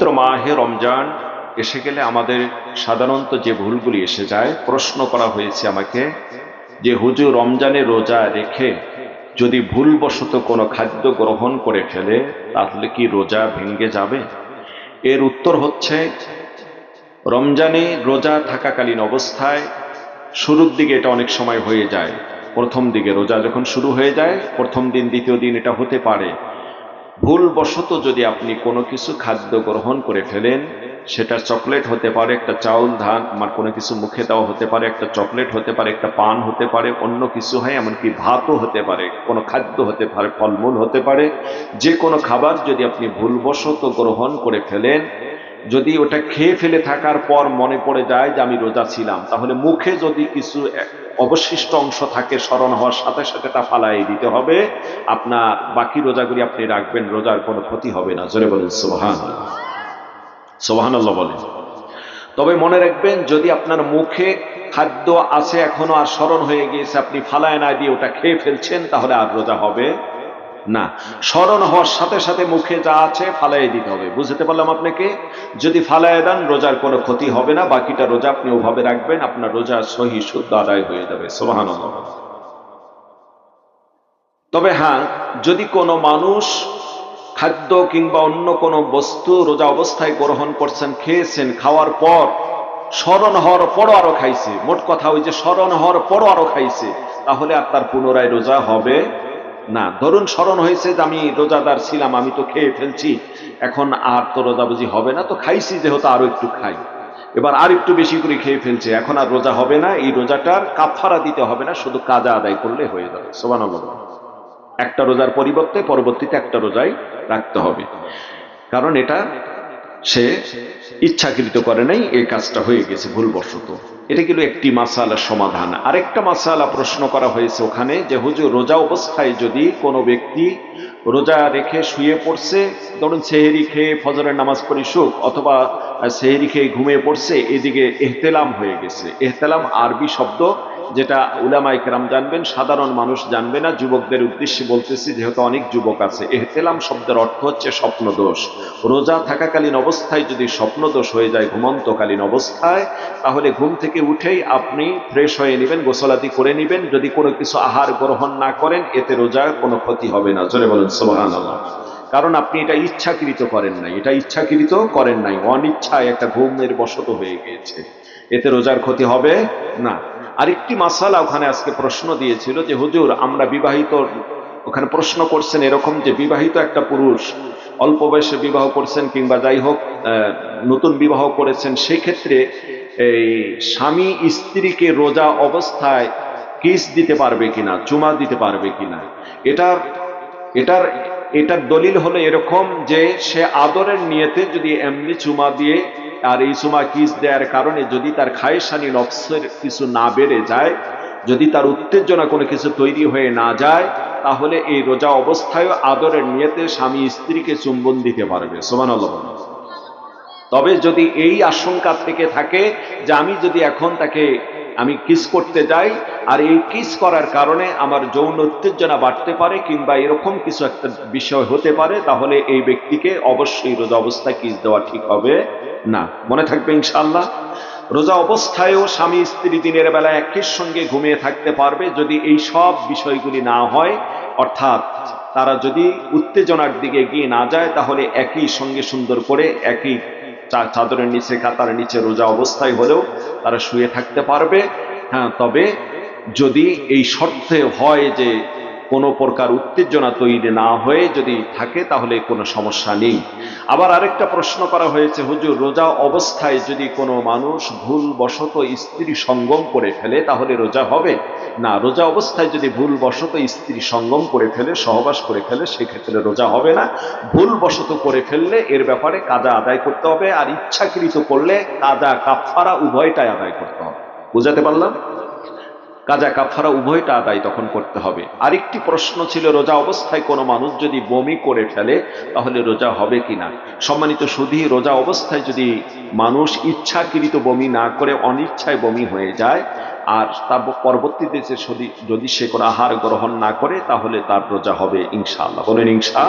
পবিত্র মাহে রমজান, এসে গেলে আমাদের সাধারণত যে ভুলগুলি এসে যায়, প্রশ্ন করা হয়েছে আমাকে যে, হুজুর রমজানে রোজা রেখে যদি ভুলবশত কোনো খাদ্য গ্রহণ করে ফেলে, তাহলে কি রোজা ভেঙে যাবে? এর উত্তর হচ্ছে, রমজানে রোজা থাকাকালীন অবস্থায় শুরুর দিকে এটা অনেক সময় হয়ে যায়। প্রথম দিকে রোজা যখন শুরু হয়ে যায়, প্রথম দিন, দ্বিতীয় দিন এটা হতে পারে। ভুলবশত যদি আপনি কোনো কিছু খাদ্য গ্রহণ করে ফেলেন, সেটা চকলেট হতে পারে, একটা চাউল, ধান, আমার কোনো কিছু মুখে দেওয়া হতে পারে, একটা চকলেট হতে পারে, একটা পান হতে পারে, অন্য কিছু হয়, এমনকি ভাতও হতে পারে, কোনো খাদ্য হতে পারে, ফলমূল হতে পারে, যে কোনো খাবার যদি আপনি ভুলবশত গ্রহণ করে ফেলেন, যদি ওটা খেয়ে ফেলে থাকার পর মনে পড়ে যায় যে আমি রোজা ছিলাম, তাহলে মুখে যদি কিছু অবশিষ্ট অংশ থাকে, স্মরণ হওয়ার সাথে সাথে তা ফালাই দিতে হবে। আপনার বাকি রোজাগুলি আপনি রাখবেন, রোজার কোনো ক্ষতি হবে না। জোরে বলেন সোহান সোহান আল্লাহ বলেন। তবে মনে রাখবেন, যদি আপনার মুখে খাদ্য আছে এখনও আর স্মরণ হয়ে গিয়েছে, আপনি ফালায় না দিয়ে ওটা খেয়ে ফেলছেন, তাহলে আর রোজা হবে। না। স্মরণ হওয়ার সাথে সাথে মুখে যা আছে ফালাই দিতে হবে। বুঝতে পারলাম আপনাকে? যদি ফালাই দেন, রোজার কোনো ক্ষতি হবে না। বাকিটা রোজা আপনি ওভাবে রাখবেন, আপনার রোজা সহি শুদ্ধ আদায় হয়ে যাবে। সোহান তবে হ্যাঁ যদি কোনো মানুষ খাদ্য কিংবা অন্য কোনো বস্তু রোজা অবস্থায় গ্রহণ করছেন, খেয়েছেন, খাওয়ার পর স্মরণ হওয়ার পরও আরও খাইছে। মোট কথা ওই যে স্মরণ হওয়ার পরও আরও খাইছে, তাহলে আর তার পুনরায় রোজা হবে না, ধরুন স্মরণ হয়েছে যে আমি রোজাদার ছিলাম, আমি তো খেয়ে ফেলছি। এখন আর তো রোজা বুঝি হবে না, তো খাইছি যেহেতু আরও একটু খাই। এবার আর একটু বেশি করে খেয়ে ফেলছে, এখন আর রোজা হবে না, এই রোজাটার কাফারা দিতে হবে না, শুধু কাজা আদায় করলে হয়ে যাবে। সোমান একটা রোজার পরিবর্তে পরবর্তীতে একটা রোজাই রাখতে হবে। কারণ এটা সে ইচ্ছাকৃত করে নাই, এই কাজটা হয়ে গেছে ভুলবশত। এটা কিন্তু একটি মাসালার সমাধান। আরেকটা মাসালা প্রশ্ন করা হয়েছে ওখানে যে, হুজুর, রোজা অবস্থায় যদি কোনো ব্যক্তি রোজা রেখে শুয়ে পড়ছে, ধরুন সেহেরি খেয়ে ফজরের নামাজ পড়ি সুখ, অথবা সেহেরি খেয়ে ঘুমিয়ে পড়ছে, এদিকে এহতেলাম হয়ে গেছে। এহতেলাম আরবি শব্দ যেটা উলামা ইকরাম জানবেন, সাধারণ মানুষ জানবে না, যুবকদের উদ্দেশ্যে বলতেছি, যেহেতু অনেক যুবক আছে। এহতেলাম শব্দের অর্থ হচ্ছে স্বপ্ন দোষ রোজা থাকাকালীন অবস্থায় যদি স্বপ্ন দোষ হয়ে যায়, ঘুমন্তকালীন অবস্থায়, তাহলে ঘুম থেকে উঠেই আপনি ফ্রেশ হয়ে নেবেন, গোসলাদি করে নেবেন। যদি কোনো কিছু আহার গ্রহণ না করেন, এতে রোজার কোনো ক্ষতি হবে না। জোরে বলেন সোহান কারণ আপনি এটা ইচ্ছাকৃত করেন নাই। এটা ইচ্ছাকৃত করেন নাই। অনিচ্ছায় একটা ঘুমের বশত হয়ে গিয়েছে। এতে রোজার ক্ষতি হবে না। আরেকটি মাসালা ওখানে আজকে প্রশ্ন দিয়েছিল যে, হুজুর, আমরা বিবাহিত, ওখানে প্রশ্ন করছেন এরকম যে, বিবাহিত একটা পুরুষ অল্প বয়সে বিবাহ করছেন কিংবা যাই হোক নতুন বিবাহ করেছেন সেই ক্ষেত্রে এই স্বামী স্ত্রীকে রোজা অবস্থায় কিস দিতে পারবে কিনা চুমা দিতে পারবে কিনা? এটার এটার এটার দলিল হলো এরকম যে, সে আদরের নিয়েতে যদি এমনি চুমা দিয়ে আর এই সময় কিস দেওয়ার কারণে যদি তার খায়েশানি নফসের কিছু না বেড়ে যায়, যদি তার উত্তেজনা কোনো কিছু তৈরি হয়ে না যায়, তাহলে এই রোজা অবস্থায় আদরের নিয়েতে স্বামী স্ত্রীকে চুম্বন দিতে পারবে। সোমান তবে যদি এই আশঙ্কা থেকে থাকে যে আমি যদি এখন তাকে আমি কিস করতে যাই, আর এই কিস করার কারণে আমার যৌন উত্তেজনা বাড়তে পারে কিংবা এরকম কিছু একটা বিষয় হতে পারে, তাহলে এই ব্যক্তিকে অবশ্যই রোজা অবস্থায় কিস দেওয়া ঠিক হবে না। মনে থাকবে ইনশাল্লাহ রোজা অবস্থায়ও স্বামী স্ত্রী দিনের বেলা একই সঙ্গে ঘুমিয়ে থাকতে পারবে যদি এই সব বিষয়গুলি না হয়। অর্থাৎ তারা যদি উত্তেজনার দিকে গিয়ে না যায়, তাহলে একই সঙ্গে সুন্দর করে, একই চাদরের নিচে কাতার নিচে রোজা অবস্থায় হলেও তারা শুয়ে থাকতে পারবে। হ্যাঁ তবে যদি এই শর্তে হয় যে কোনো প্রকার উত্তেজনা তৈরি না হয়ে যদি থাকে, তাহলে কোনো সমস্যা নেই। আবার আরেকটা প্রশ্ন করা হয়েছে, হুজুর, রোজা অবস্থায় যদি কোনো মানুষ ভুল বশত স্ত্রী সঙ্গম করে ফেলে, তাহলে রোজা হবে? না, রোজা অবস্থায় যদি ভুল বশত স্ত্রী সঙ্গম করে ফেলে, সহবাস করে ফেলে, সেক্ষেত্রে রোজা হবে না। ভুল বশত করে ফেললে এর ব্যাপারে কাজা আদায় করতে হবে, আর ইচ্ছাকৃত করলে কাজা কাফারা উভয়টাই আদায় করতে হবে। বুঝাতে পারলাম? কাজা কাফারা উভয়টা আদায় তখন করতে হবে। আরেকটি প্রশ্ন ছিল, রোজা অবস্থায় কোনো মানুষ যদি বমি করে ফেলে, তাহলে রোজা হবে কিনা? সম্মানিত সুধী, রোজা অবস্থায় যদি মানুষ ইচ্ছাকৃত বমি না করে, অনিচ্ছায় বমি হয়ে যায়, আর তার পরবর্তীতে যে যদি যদি সে কোনো আহার গ্রহণ না করে, তাহলে তার রোজা হবে, ইনশাআল্লাহ। বলেন, ইনশা